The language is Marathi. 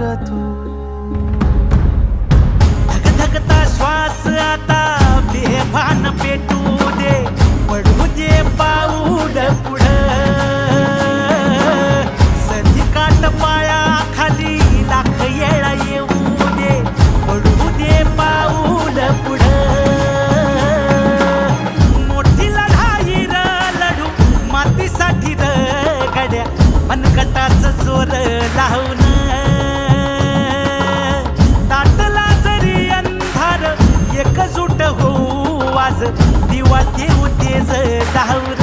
तू. धगधगता श्वास आता बेभान पेटू दे. पडू दे पाऊल पुढं. संधी काट पाया खाली लाख येळा येऊ दे. पडू दे पाऊल पुढं. मोठी लढाई र लढू मातीसाठी र गड्या मनगटाच जोर लावून हो आज दिवा ते होते